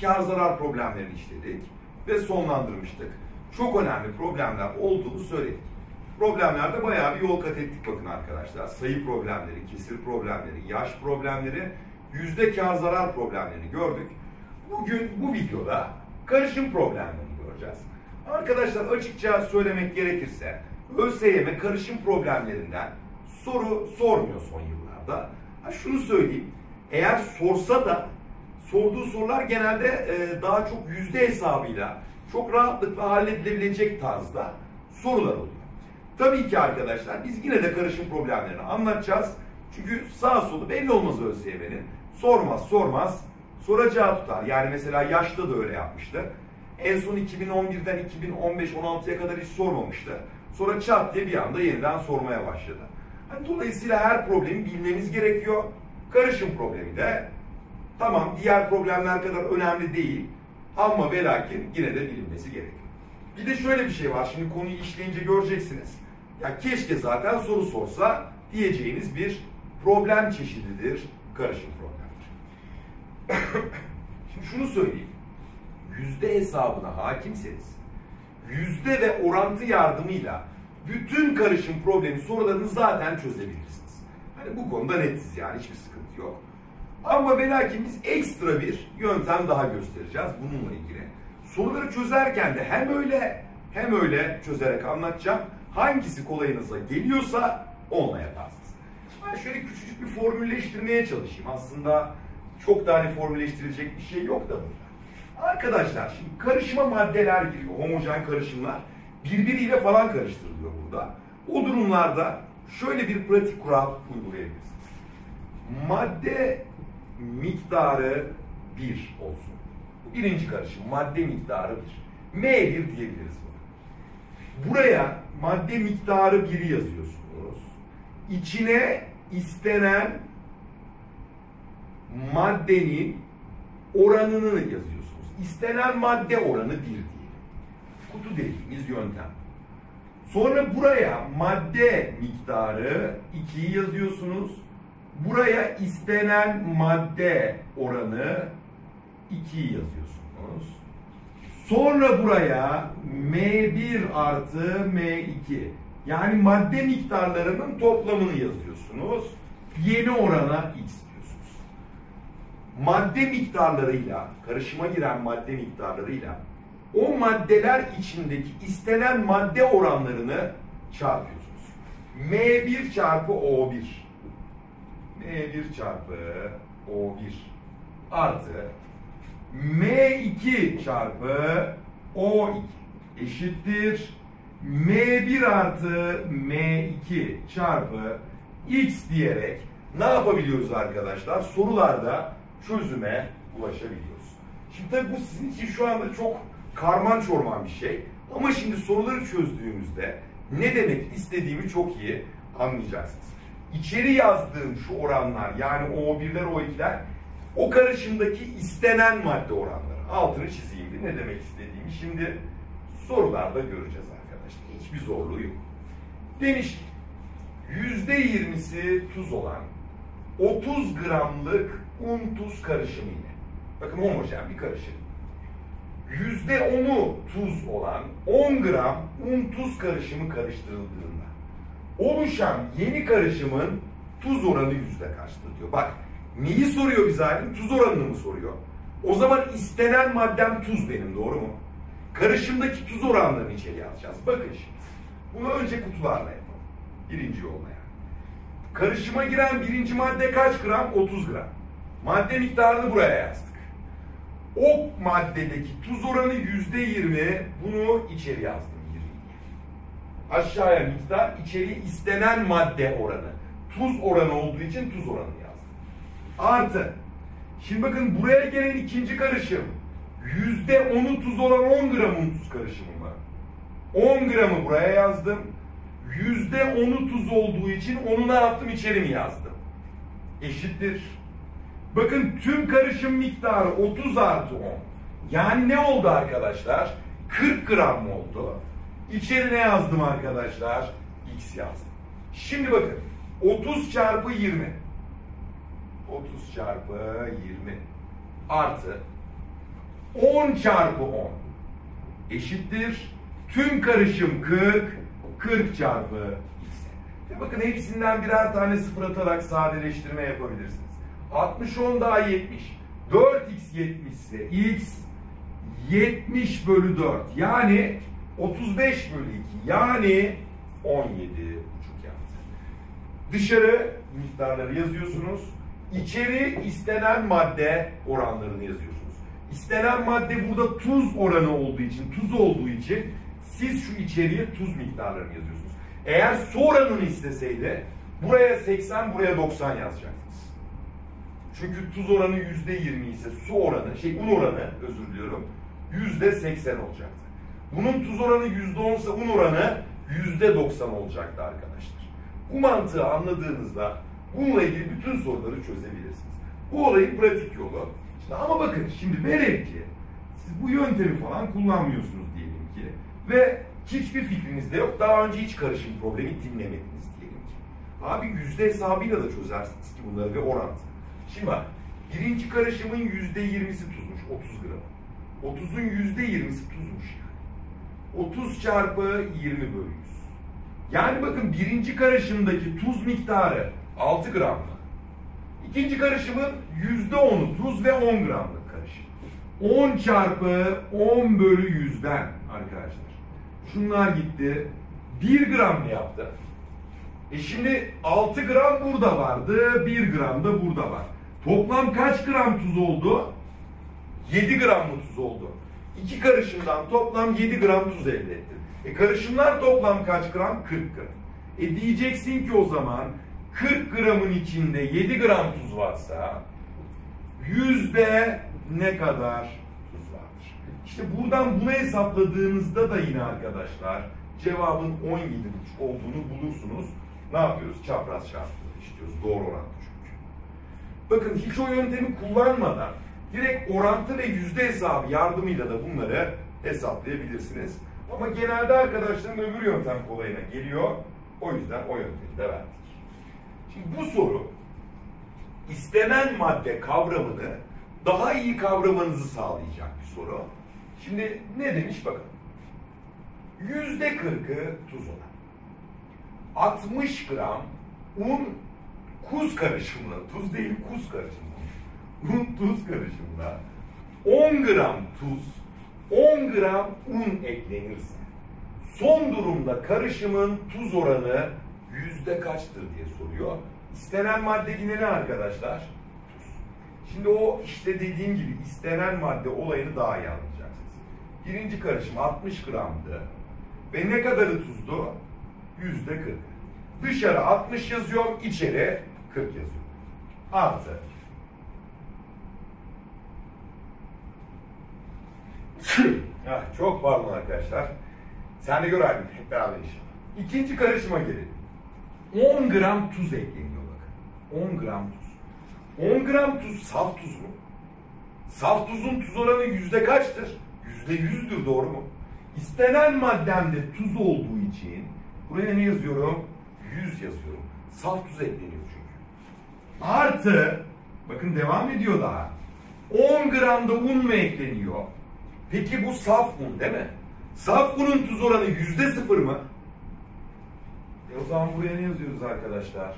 Kar zarar problemlerini işledik ve sonlandırmıştık. Çok önemli problemler olduğunu söyledik. Problemlerde bayağı bir yol kat ettik bakın arkadaşlar. Sayı problemleri, kesir problemleri, yaş problemleri, yüzde kar zarar problemlerini gördük. Bugün bu videoda karışım problemlerini göreceğiz. Arkadaşlar açıkça söylemek gerekirse ÖSYM karışım problemlerinden soru sormuyor son yıllarda. Ha şunu söyleyeyim. Eğer sorsa da sorduğu sorular genelde e, daha çok yüzde hesabıyla çok rahatlıkla halledilebilecek tarzda sorular oluyor. Tabii ki arkadaşlar biz yine de karışım problemlerini anlatacağız. Çünkü sağ solu belli olmaz ÖSYM'nin. Sormaz sormaz soracağı tutar. Yani mesela yaşta da öyle yapmıştı. En son 2011'den 2015-16'ya kadar hiç sormamıştı. Sonra çat diye bir anda yeniden sormaya başladı. Yani dolayısıyla her problemi bilmemiz gerekiyor. Karışım problemi de tamam diğer problemler kadar önemli değil. Ama ve lakin yine de bilinmesi gerekiyor. Bir de şöyle bir şey var. Şimdi konuyu işleyince göreceksiniz. Ya keşke zaten soru sorsa diyeceğiniz bir problem çeşididir. Karışım problemdir. Şimdi şunu söyleyeyim. Yüzde hesabına hakimseniz yüzde ve orantı yardımıyla bütün karışım problemi sorularını zaten çözebilirsiniz. Hani bu konuda netiz yani hiçbir sıkıntı yok. Ama ve biz ekstra bir yöntem daha göstereceğiz bununla ilgili. Soruları çözerken de hem öyle hem öyle çözerek anlatacağım. Hangisi kolayınıza geliyorsa onunla yaparsınız. Ben şöyle küçücük bir formülleştirmeye çalışayım. Aslında çok tane formülleştirecek bir şey yok da burada. Arkadaşlar şimdi karışıma maddeler giriyor. Homojen karışımlar birbiriyle falan karıştırılıyor burada. O durumlarda şöyle bir pratik kural uygulayabilirsiniz. Madde miktarı 1 olsun. Bu birinci karışım. Madde miktarı 1. M1 diyebiliriz buna. Buraya madde miktarı 1'i yazıyorsunuz. İçine istenen maddenin oranını yazıyorsunuz. İstenen madde oranı 1 diyelim. Kutu dediğimiz yöntem. Sonra buraya madde miktarı 2'yi yazıyorsunuz. Buraya istenen madde oranı 2'yi yazıyorsunuz. Sonra buraya M1 artı M2 yani madde miktarlarının toplamını yazıyorsunuz. Yeni orana X diyorsunuz. Madde miktarlarıyla, karışıma giren madde miktarlarıyla o maddeler içindeki istenen madde oranlarını çarpıyorsunuz. M1 çarpı O1 M1 çarpı O1 artı M2 çarpı O2 eşittir M1 artı M2 çarpı X diyerek ne yapabiliyoruz arkadaşlar? Sorularda çözüme ulaşabiliyoruz. Şimdi tabii bu sizin için şu anda çok karman çorman bir şey. Ama şimdi soruları çözdüğümüzde ne demek istediğimi çok iyi anlayacaksınız. İçeri yazdığım şu oranlar yani O1'ler O2'ler o karışımdaki istenen madde oranları. Altını çizeyim bir ne demek istediğimi şimdi sorularda göreceğiz arkadaşlar. Hiçbir zorluğu yok. Demiş ki yüzde yirmisi tuz olan 30 gramlık un tuz karışımı ile bakın homojen bir karışım yüzde onu tuz olan 10 gram un tuz karışımı karıştırıldığında oluşan yeni karışımın tuz oranı yüzde kaçtır diyor. Bak neyi soruyor bize alim? Tuz oranını mı soruyor? O zaman istenen maddem tuz benim doğru mu? Karışımdaki tuz oranlarını içeri yazacağız. Bakın şimdi. Bunu önce kutularla yapalım. Birinci yolla yani. Karışıma giren birinci madde kaç gram? 30 gram. Madde miktarını buraya yazdık. O maddedeki tuz oranı yüzde yirmi. Bunu içeri yazdım. 20. Aşağıya miktar, içeri istenen madde oranı. Tuz oranı olduğu için tuz oranını yazdım. Artı. Şimdi bakın buraya gelen ikinci karışım. Yüzde onu tuz olan 10 gram un tuz karışımı var. 10 gramı buraya yazdım. Yüzde onu tuz olduğu için onu ne yaptım içeri mi yazdım? Eşittir. Bakın tüm karışım miktarı 30 artı 10. Yani ne oldu arkadaşlar? 40 gram oldu. İçeri ne yazdım arkadaşlar? X yazdım. Şimdi bakın 30 çarpı 20. 30 çarpı 20 artı 10 çarpı 10 eşittir. Tüm karışım 40, 40 çarpı x. Bakın hepsinden birer tane sıfır atarak sadeleştirme yapabilirsiniz. 60 10 daha 70. 4x 70 ise x 70 bölü 4 yani 35 bölü 2 yani 17 buçuk yaptı. Dışarı miktarları yazıyorsunuz. İçeri istenen madde oranlarını yazıyorsunuz. İstenen madde burada tuz oranı olduğu için, tuz olduğu için siz şu içeriye tuz miktarlarını yazıyorsunuz. Eğer su oranını isteseydi buraya 80, buraya 90 yazacaktınız. Çünkü tuz oranı %20 ise su oranı, şey un oranı özür diliyorum %80 olacaktı. Bunun tuz oranı %10 ise un oranı %90 olacaktı arkadaşlar. Bu mantığı anladığınızda bununla ilgili bütün soruları çözebilirsiniz. Bu olayın pratik yolu. İşte ama bakın şimdi velev ki siz bu yöntemi falan kullanmıyorsunuz diyelim ki ve hiçbir fikriniz de yok. Daha önce hiç karışım problemi dinlemediniz diyelim ki. Abi yüzde hesabıyla da çözersiniz ki bunları ve orantı. Şimdi bak birinci karışımın yüzde yirmisi tuzmuş 30 gram. 30'un yüzde yirmisi tuzmuş. 30 çarpı 20 bölü 100. Yani bakın birinci karışımdaki tuz miktarı 6 gram mı? İkinci karışımın yüzde 10'u tuz ve 10 gramlık karışım. 10 çarpı 10 bölü 100'den arkadaşlar. Şunlar gitti. 1 gram ne yaptı? E şimdi 6 gram burada vardı, 1 gram da burada var. Toplam kaç gram tuz oldu? 7 gram mı tuz oldu? İki karışımdan toplam 7 gram tuz elde ettin. E karışımlar toplam kaç gram? 40 gram. E diyeceksin ki o zaman 40 gramın içinde 7 gram tuz varsa yüzde ne kadar tuz vardır? İşte buradan bunu hesapladığınızda da yine arkadaşlar cevabın 17,5 olduğunu bulursunuz. Ne yapıyoruz? Çapraz çarpımı işliyoruz. Doğru orantı çünkü. Bakın hiç o yöntemi kullanmadan direkt orantı ve yüzde hesabı yardımıyla da bunları hesaplayabilirsiniz. Ama genelde arkadaşların öbür yöntem kolayına geliyor. O yüzden o yöntemi de verdik. Şimdi bu soru istenen madde kavramını daha iyi kavramanızı sağlayacak bir soru. Şimdi ne demiş bakın. Yüzde kırkı tuz olan. 60 gram un kuz karışımı, tuz değil kuz karışımı. Un tuz karışımına 10 gram tuz, 10 gram un eklenirse son durumda karışımın tuz oranı yüzde kaçtır diye soruyor. İstenen madde yine ne arkadaşlar? Tuz. Şimdi o işte dediğim gibi istenen madde olayını daha iyi anlayacaksınız. Birinci karışım 60 gramdı. Ve ne kadarı tuzdu? Yüzde 40. Dışarı 60 yazıyorum, içeri 40 yazıyorum. Artı. Ah, çok pardon arkadaşlar. Sen de gör abi hep beraber inşallah. İkinci karışıma gelelim. 10 gram tuz ekleniyor bakın. 10 gram tuz. 10 gram tuz saf tuz mu? Saf tuzun tuz oranı yüzde kaçtır? Yüzde yüzdür doğru mu? İstenen maddemde tuz olduğu için buraya ne yazıyorum? 100 yazıyorum. Saf tuz ekleniyor çünkü. Artı bakın devam ediyor daha. 10 gram da un mu ekleniyor? Peki bu saf un değil mi? Saf unun tuz oranı yüzde sıfır mı? E o zaman buraya ne yazıyoruz arkadaşlar?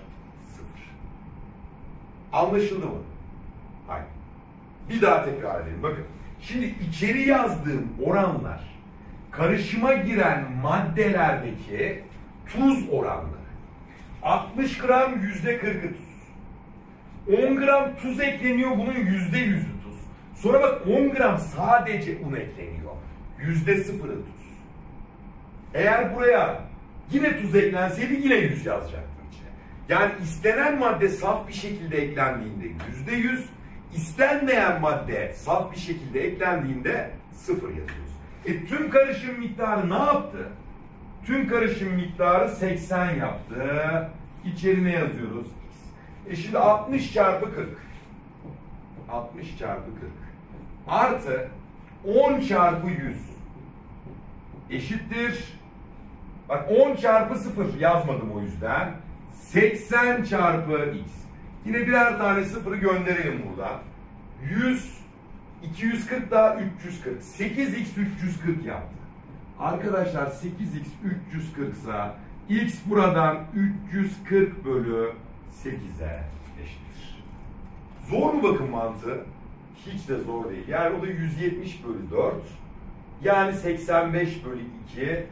Sıfır. Anlaşıldı mı? Hayır. Bir daha tekrar edelim. Bakın. Şimdi içeri yazdığım oranlar karışıma giren maddelerdeki tuz oranları. 60 gram yüzde 40'ı tuz. 10 gram tuz ekleniyor bunun yüzde yüzü. Sonra bak 10 gram sadece un ekleniyor. Yüzde sıfırı tuz. Eğer buraya yine tuz eklenseydi yine yüz yazacaktım içine. Yani istenen madde saf bir şekilde eklendiğinde yüzde yüz, istenmeyen madde saf bir şekilde eklendiğinde sıfır yazıyoruz. E tüm karışım miktarı ne yaptı? Tüm karışım miktarı 80 yaptı. İçerine yazıyoruz. E şimdi 60 çarpı 40. 60 çarpı 40. Artı 10 çarpı 100. Eşittir. Bak 10 çarpı 0 yazmadım o yüzden. 80 çarpı x. Yine birer tane sıfırı gönderelim buradan. 100, 240 daha 340. 8x 340 yaptı. Arkadaşlar 8x 340 ise x buradan 340 bölü 8'e eşittir. Zor mu bakın mantığı? Hiç de zor değil. Yani o da 170 bölü 4. Yani 85 bölü 2.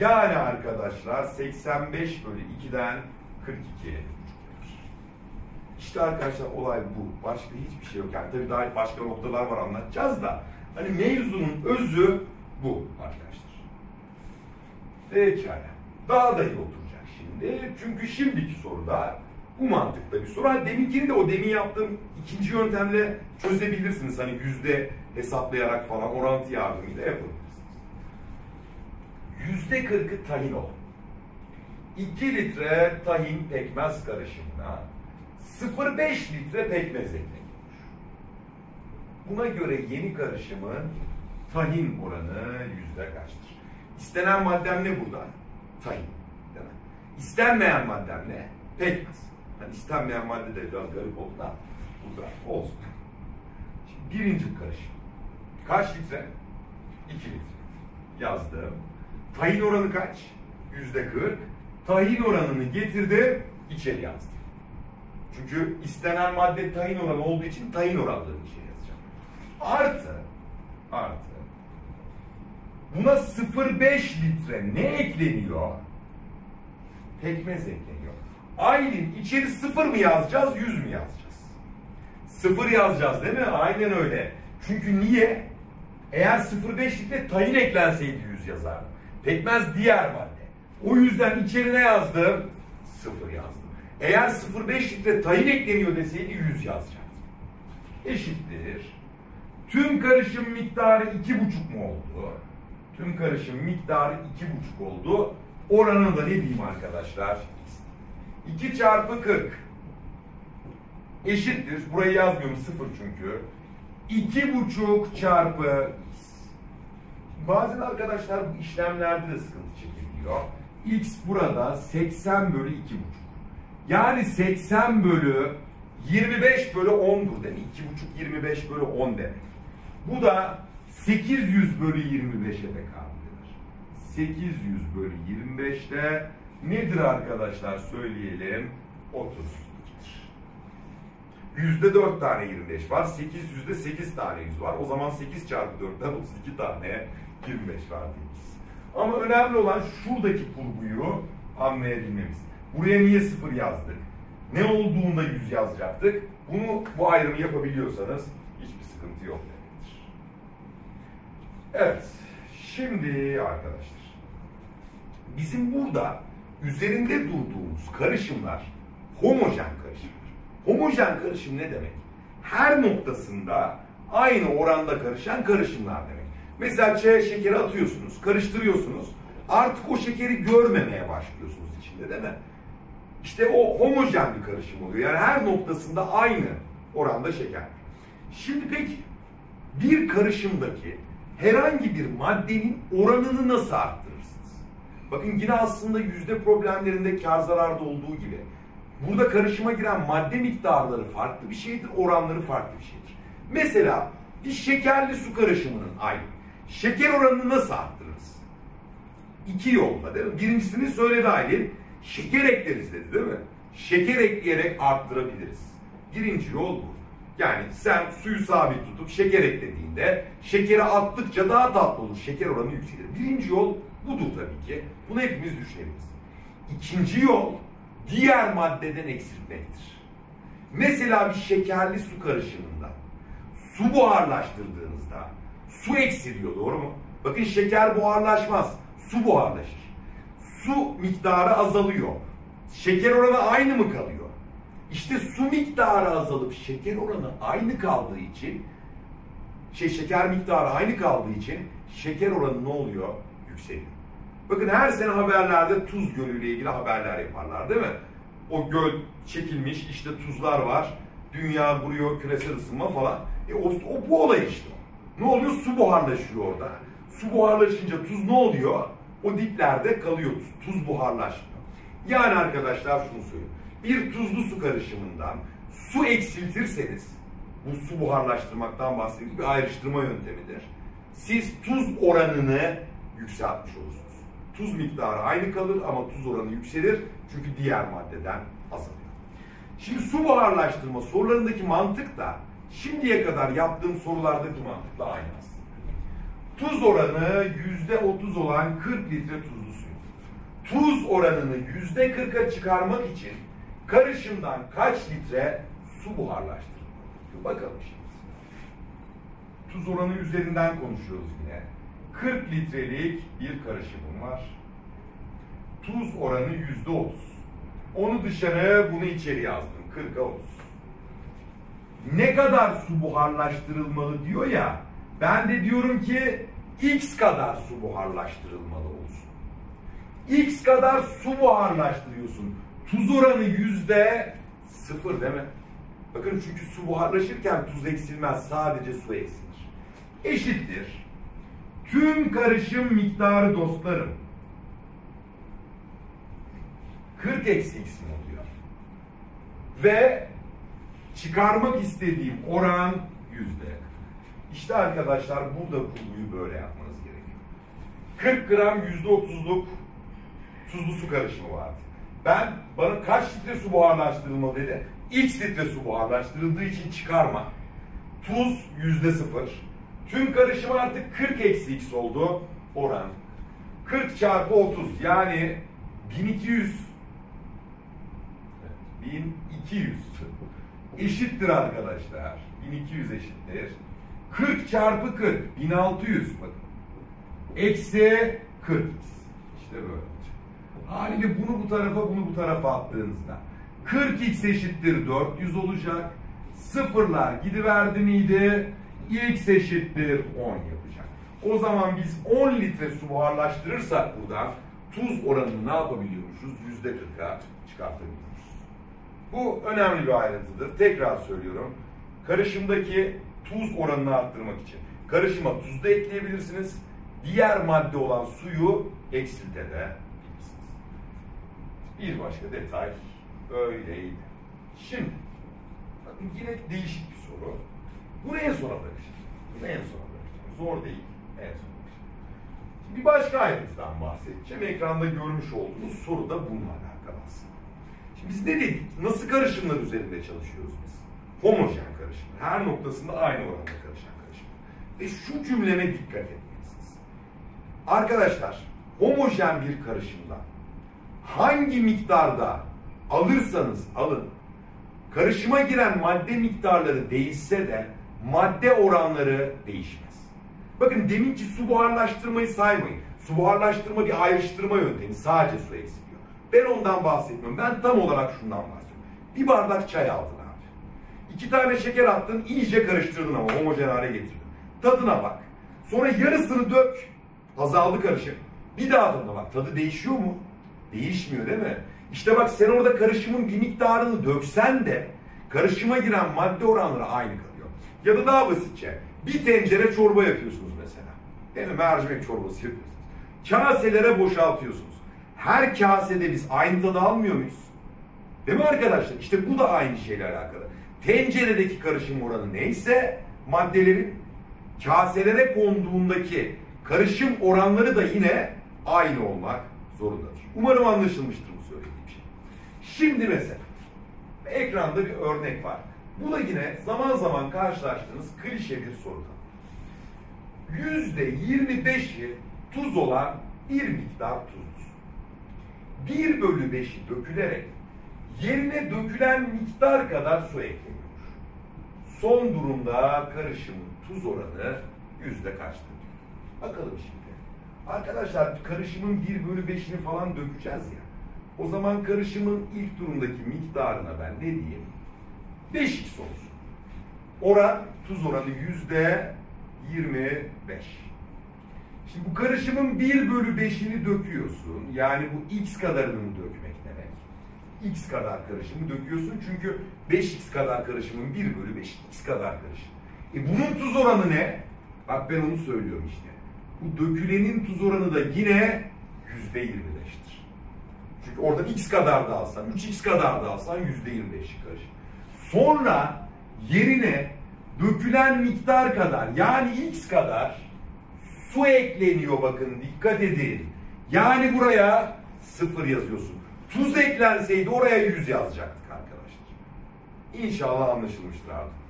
Yani arkadaşlar 85 bölü 2'den 42. İşte arkadaşlar olay bu. Başka hiçbir şey yok. Yani tabii daha başka noktalar var anlatacağız da. Hani mevzunun özü bu arkadaşlar. Pekala. Daha da iyi oturacak şimdi. Çünkü şimdiki soruda bu mantıkta bir soru. Hani deminkini de o demin yaptığım ikinci yöntemle çözebilirsiniz. Hani yüzde hesaplayarak falan orantı yardımıyla yapabilirsiniz. Yüzde kırkı tahin ol. 2 litre tahin pekmez karışımına 0,5 litre pekmez ekleniyor. Buna göre yeni karışımın tahin oranı yüzde kaçtır? İstenen maddem ne burada? Tahin. Değil mi? İstenmeyen maddem ne? Pekmez. Hani istenmeyen madde de biraz garip oldu da burada olsun. Şimdi birinci karışım. Kaç litre? 2 litre. Yazdım. Tahin oranı kaç? Yüzde 40. Tahin oranını getirdim, içeri yazdım. Çünkü istenen madde tahin oranı olduğu için tahin oranlarını içeri yazacağım. Artı, artı. Buna 0,5 litre ne ekleniyor? Pekmez ekleniyor. Aylin içeri sıfır mı yazacağız, yüz mü yazacağız? Sıfır yazacağız değil mi? Aynen öyle. Çünkü niye? Eğer 0,5 litre tahin eklenseydi yüz yazardım. Pekmez diğer madde. O yüzden içerine yazdım, sıfır yazdım. Eğer 0,5 litre tahin ekleniyor deseydi 100 yazacaktım. Eşittir. Tüm karışım miktarı 2,5 mu oldu? Tüm karışım miktarı 2,5 oldu. Oranını da ne diyeyim arkadaşlar? 2 çarpı 40 eşittir. Burayı yazmıyorum sıfır çünkü. 2,5 çarpı x. Bazen arkadaşlar bu işlemlerde de sıkıntı çekiliyor. x burada 80 bölü 2,5. Yani 80 bölü 25 bölü 10'dur değil mi? 2,5 25 bölü 10 demek. Bu da 800 bölü 25'e tekabül eder. 800 bölü 25'te nedir arkadaşlar söyleyelim? 32'dir. Yüzde 4 tane 25 var. 8 yüzde 8 tane 100 var. O zaman 8 çarpı 4'ten 32 tane 25 var diyeceğiz. Ama önemli olan şuradaki kurguyu anlayabilmemiz. Buraya niye sıfır yazdık? Ne olduğunda yüz yazacaktık. Bunu bu ayrımı yapabiliyorsanız hiçbir sıkıntı yok demektir. Evet. Şimdi arkadaşlar. Bizim burada üzerinde durduğumuz karışımlar homojen karışımlar. Homojen karışım ne demek? Her noktasında aynı oranda karışan karışımlar demek. Mesela çaya şekeri atıyorsunuz, karıştırıyorsunuz. Artık o şekeri görmemeye başlıyorsunuz içinde değil mi? İşte o homojen bir karışım oluyor. Yani her noktasında aynı oranda şeker. Şimdi peki bir karışımdaki herhangi bir maddenin oranını nasıl arttırırsınız? Bakın yine aslında yüzde problemlerinde kar zararda olduğu gibi burada karışıma giren madde miktarları farklı bir şeydir, oranları farklı bir şeydir. Mesela bir şekerli su karışımının aynı. Şeker oranını nasıl arttırırız? İki yolla değil mi? Birincisini söyledi Aylin. Şeker ekleriz dedi değil mi? Şeker ekleyerek arttırabiliriz. Birinci yol bu. Yani sen suyu sabit tutup şeker eklediğinde şekeri attıkça daha tatlı olur. Şeker oranı yükselir. Birinci yol budur tabii ki. Bunu hepimiz düşünebiliriz. İkinci yol diğer maddeden eksiltmektir. Mesela bir şekerli su karışımında su buharlaştırdığınızda su eksiliyor doğru mu? Bakın şeker buharlaşmaz. Su buharlaşır. Su miktarı azalıyor. Şeker oranı aynı mı kalıyor? İşte su miktarı azalıp şeker oranı aynı kaldığı için şey şeker miktarı aynı kaldığı için şeker oranı ne oluyor? Yükseliyor. Bakın her sene haberlerde tuz gölüyle ilgili haberler yaparlar değil mi? O göl çekilmiş işte tuzlar var. Dünya vuruyor küresel ısınma falan. E o, o bu olay işte. Ne oluyor? Su buharlaşıyor orada. Su buharlaşınca tuz ne oluyor? O diplerde kalıyor tuz. Tuz buharlaşmıyor. Yani arkadaşlar şunu söyleyeyim. Bir tuzlu su karışımından su eksiltirseniz, bu su buharlaştırmaktan bahsettiğim bir ayrıştırma yöntemidir. Siz tuz oranını yükseltmiş olursunuz. Tuz miktarı aynı kalır ama tuz oranı yükselir çünkü diğer maddeden azalıyor. Şimdi su buharlaştırma sorularındaki mantık da şimdiye kadar yaptığım sorulardaki mantıkla aynı aslında. Tuz oranı yüzde otuz olan 40 litre tuzlu suyu. Tuz oranını yüzde 40'a çıkarmak için karışımdan kaç litre su buharlaştırılmalı? Bakalım şimdi. Tuz oranı üzerinden konuşuyoruz yine. 40 litrelik bir karışımım var. Tuz oranı yüzde otuz. Onu dışarı, bunu içeri yazdım. 40'a 30. Ne kadar su buharlaştırılmalı diyor ya. Ben de diyorum ki X kadar su buharlaştırılmalı olsun. X kadar su buharlaştırıyorsun. Tuz oranı yüzde sıfır değil mi? Bakın çünkü su buharlaşırken tuz eksilmez. Sadece su eksilir. Eşittir. Tüm karışım miktarı dostlarım. 40 eksi x oluyor? Ve çıkarmak istediğim oran yüzde. İşte arkadaşlar burada kurguyu böyle yapmanız gerekiyor. 40 gram yüzde otuzluk tuzlu su karışımı vardı. Ben bana kaç litre su buharlaştırılmalı dedi. X litre su buharlaştırıldığı için çıkarma. Tuz yüzde sıfır. Tüm karışım artık 40 eksi x oldu. Oran. 40 çarpı 30 yani 1200 1200 eşittir arkadaşlar. 1200 eşittir. 40 çarpı 40 1600 bakın. Eksi 40 İşte böyle. Haliyle bunu bu tarafa bunu bu tarafa attığınızda 40x eşittir 400 olacak. Sıfırlar gidiverdi miydi? X eşittir 10 yapacak. O zaman biz 10 litre su buharlaştırırsak buradan tuz oranını ne yapabiliyormuşuz? %40'a çıkartabiliyoruz. Bu önemli bir ayrıntıdır. Tekrar söylüyorum. Karışımdaki tuz oranını arttırmak için karışıma tuz da ekleyebilirsiniz. Diğer madde olan suyu eksiltebilirsiniz. Bir başka detay böyleydi. Şimdi bakın yine değişik bir soru. Bunu en sona bırakacağım. Bunu en sona bırakacağım. Zor değil. En sona bırakacağım. Şimdi bir başka ayrıntıdan bahsedeceğim. Ekranda görmüş olduğunuz soru da bununla alakalı aslında. Şimdi biz ne dedik? Nasıl karışımlar üzerinde çalışıyoruz biz? Homojen karışımlar. Her noktasında aynı oranda karışan karışımlar. Ve şu cümleme dikkat etmelisiniz. Arkadaşlar, homojen bir karışımda hangi miktarda alırsanız alın, karışıma giren madde miktarları değişse de madde oranları değişmez. Bakın deminki su buharlaştırmayı saymayın. Su buharlaştırma bir ayrıştırma yöntemi. Sadece su eksiliyor. Ben ondan bahsetmiyorum. Ben tam olarak şundan bahsediyorum. Bir bardak çay aldın abi. İki tane şeker attın, iyice karıştırdın ama homojen hale getirdin. Tadına bak. Sonra yarısını dök. Azaldı karışım. Bir daha tadına bak. Tadı değişiyor mu? Değişmiyor değil mi? İşte bak sen orada karışımın bir miktarını döksen de karışıma giren madde oranları aynı kalıyor. Ya da daha basitçe bir tencere çorba yapıyorsunuz mesela. Değil mi? Mercimek çorbası yapıyorsunuz. Kaselere boşaltıyorsunuz. Her kasede biz aynı tadı almıyor muyuz? Değil mi arkadaşlar? İşte bu da aynı şeyle alakalı. Tenceredeki karışım oranı neyse maddelerin kaselere konduğundaki karışım oranları da yine aynı olmak zorundadır. Umarım anlaşılmıştır bu söylediğim şey. Şimdi mesela ekranda bir örnek var. Bu da yine zaman zaman karşılaştığınız klişe bir soru. Yüzde 25'i tuz olan bir miktar tuzdur. 1 bölü 5'i dökülerek yerine dökülen miktar kadar su ekleniyor. Son durumda karışımın tuz oranı yüzde kaçtır? Bakalım şimdi. Arkadaşlar karışımın 1 bölü 5'ini falan dökeceğiz ya. O zaman karışımın ilk durumdaki miktarına ben ne diyeyim? 5x olsun. Oran, tuz oranı yüzde 25. Şimdi bu karışımın 1 bölü 5'ini döküyorsun. Yani bu x kadarını dökmek demek. x kadar karışımı döküyorsun. Çünkü 5x kadar karışımın 1 bölü 5 x kadar karışım. E bunun tuz oranı ne? Bak ben onu söylüyorum işte. Bu dökülenin tuz oranı da yine yüzde 25'tir. Çünkü oradan x kadar da alsan, 3x kadar da alsan yüzde 25 karışım. Sonra yerine dökülen miktar kadar yani x kadar su ekleniyor bakın dikkat edin. Yani buraya sıfır yazıyorsun. Tuz eklenseydi oraya 100 yazacaktık arkadaşlar. İnşallah anlaşılmıştır artık.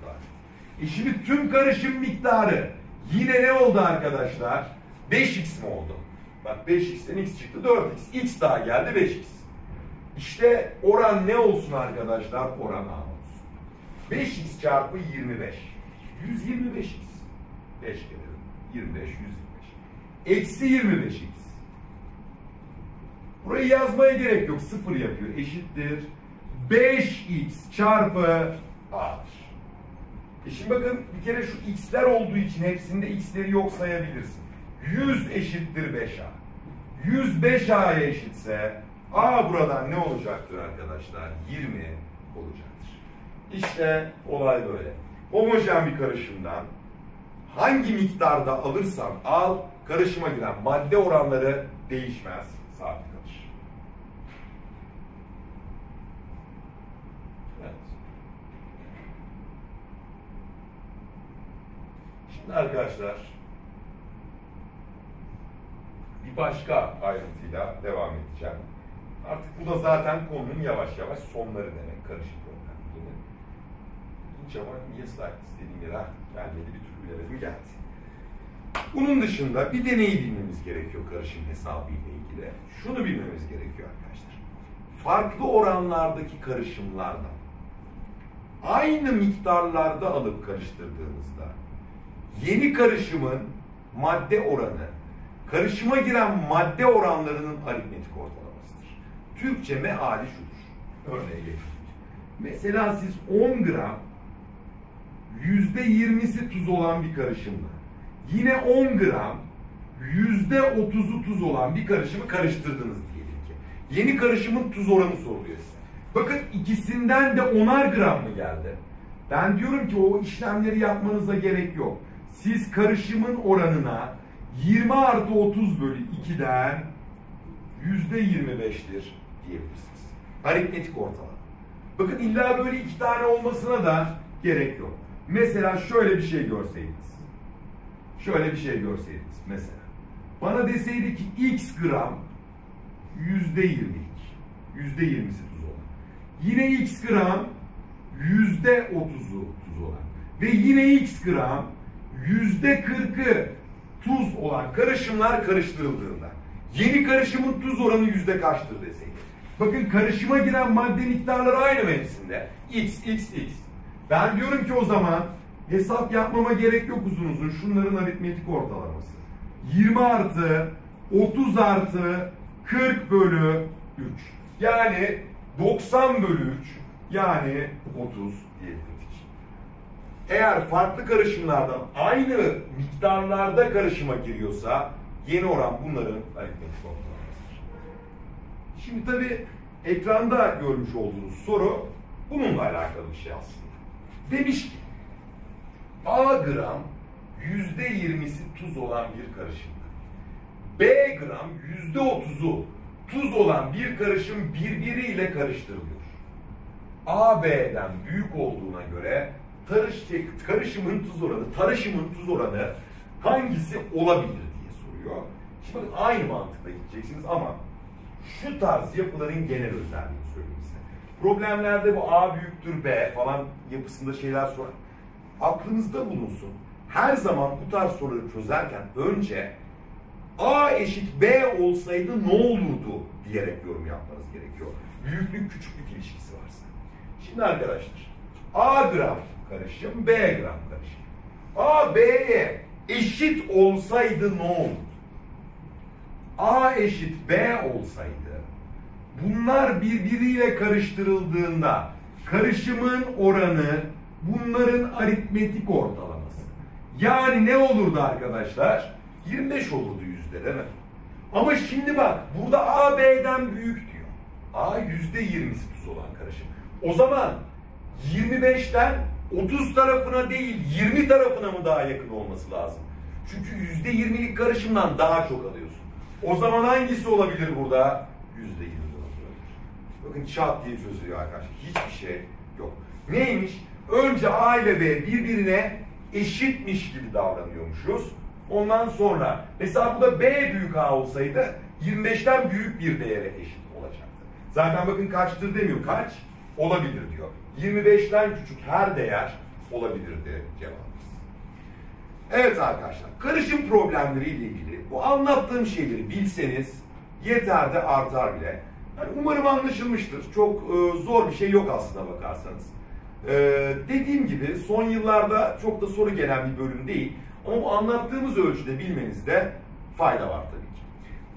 E şimdi tüm karışım miktarı yine ne oldu arkadaşlar? 5x mi oldu? Bak 5x'ten x çıktı 4x. x daha geldi 5x. İşte oran ne olsun arkadaşlar? Oran A. 5x çarpı 25. 125x. 5 kere 25, 125. Eksi 25x. Burayı yazmaya gerek yok. Sıfır yapıyor. Eşittir. 5x çarpı A'dır. E şimdi bakın bir kere şu x'ler olduğu için hepsinde x'leri yok sayabilirsin. 100 eşittir 5a. 100 5a'ya eşitse a buradan ne olacaktır arkadaşlar? 20 olacaktır. İşte olay böyle. Homojen bir karışımdan hangi miktarda alırsan al karışıma giren madde oranları değişmez, sabit kalır. Evet. Şimdi arkadaşlar bir başka ayrıntıyla devam edeceğim. Artık bu da zaten konunun yavaş yavaş sonları demek problemleri. İlginç ama niye slide istediğim yere gelmedi bir türlü bilemedim geldi. Bunun dışında bir deneyi bilmemiz gerekiyor karışım hesabı ile ilgili. Şunu bilmemiz gerekiyor arkadaşlar. Farklı oranlardaki karışımlardan aynı miktarlarda alıp karıştırdığımızda yeni karışımın madde oranı karışıma giren madde oranlarının aritmetik ortalamasıdır. Türkçe meali şudur. Örneğe geçelim. Mesela siz 10 gram %20'si tuz olan bir karışımla yine 10 gram %30'u tuz olan bir karışımı karıştırdınız diyelim ki. Yeni karışımın tuz oranı soruluyor size. Bakın ikisinden de 10'ar gram mı geldi? Ben diyorum ki o işlemleri yapmanıza gerek yok. Siz karışımın oranına 20 artı 30 bölü 2'den yüzde 25'tir diyebilirsiniz. Aritmetik ortalama. Bakın illa böyle iki tane olmasına da gerek yok. Mesela şöyle bir şey görseydiniz. Şöyle bir şey görseydiniz mesela. Bana deseydi ki x gram yüzde 22. Yüzde 20'si tuz olan. Yine x gram yüzde 30'u tuz olan. Ve yine x gram yüzde 40'ı tuz olan karışımlar karıştırıldığında yeni karışımın tuz oranı yüzde kaçtır deseydi. Bakın karışıma giren madde miktarları aynı mı? X, X, X. Ben diyorum ki o zaman hesap yapmama gerek yok uzun uzun. Şunların aritmetik ortalaması. 20 artı 30 artı 40 bölü 3. Yani 90 bölü 3 yani 30 diyebiliriz. Eğer farklı karışımlardan aynı miktarlarda karışıma giriyorsa yeni oran bunların aritmetik ortalamasıdır. Şimdi tabi ekranda görmüş olduğunuz soru bununla alakalı bir şey aslında. Demiş ki A gram yüzde yirmisi tuz olan bir karışımda. B gram yüzde otuzu tuz olan bir karışım birbiriyle karıştırılıyor. A B'den büyük olduğuna göre tarış, karışımın tuz oranı, tarışımın tuz oranı hangisi olabilir diye soruyor. Şimdi bakın aynı mantıkla gideceksiniz ama şu tarz yapıların genel özelliğini söyleyeyim size. Problemlerde bu A büyüktür B falan yapısında şeyler sorar. Aklınızda bulunsun. Her zaman bu tarz soruları çözerken önce A eşit B olsaydı ne olurdu diyerek yorum yapmanız gerekiyor. Büyüklük küçüklük ilişkisi varsa. Şimdi arkadaşlar A gram karışım, B gram karışım. A, B'ye eşit olsaydı ne olurdu? A eşit B olsaydı bunlar birbiriyle karıştırıldığında karışımın oranı bunların aritmetik ortalaması. Yani ne olurdu arkadaşlar? 25 olurdu yüzde değil mi? Ama şimdi bak burada A B'den büyük diyor. A yüzde 20'si tuz olan karışım. O zaman 25'ten 30 tarafına değil 20 tarafına mı daha yakın olması lazım? Çünkü yüzde 20'lik karışımdan daha çok alıyorsun. O zaman hangisi olabilir burada? Yüzde 20 olabilir. Bakın çat diye çözülüyor arkadaşlar. Hiçbir şey yok. Neymiş? Önce A ile B birbirine eşitmiş gibi davranıyormuşuz. Ondan sonra mesela bu da B büyük A olsaydı 25'ten büyük bir değere eşit olacaktı. Zaten bakın kaçtır demiyor. Kaç? Olabilir diyor. 25'ten küçük her değer olabilirdi cevabımız. Evet arkadaşlar, karışım problemleri ile ilgili bu anlattığım şeyleri bilseniz yeter de artar bile. Yani umarım anlaşılmıştır. Çok e, zor bir şey yok aslında bakarsanız. E, dediğim gibi son yıllarda çok da soru gelen bir bölüm değil. Ama bu anlattığımız ölçüde bilmenizde fayda var tabii ki.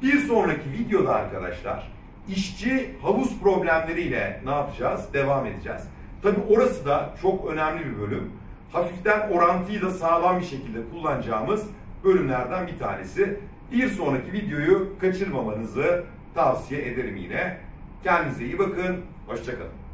Bir sonraki videoda arkadaşlar işçi havuz problemleriyle ne yapacağız? Devam edeceğiz. Tabii orası da çok önemli bir bölüm. Hafiften orantıyı da sağlam bir şekilde kullanacağımız bölümlerden bir tanesi. Bir sonraki videoyu kaçırmamanızı tavsiye ederim yine. Kendinize iyi bakın. Hoşçakalın.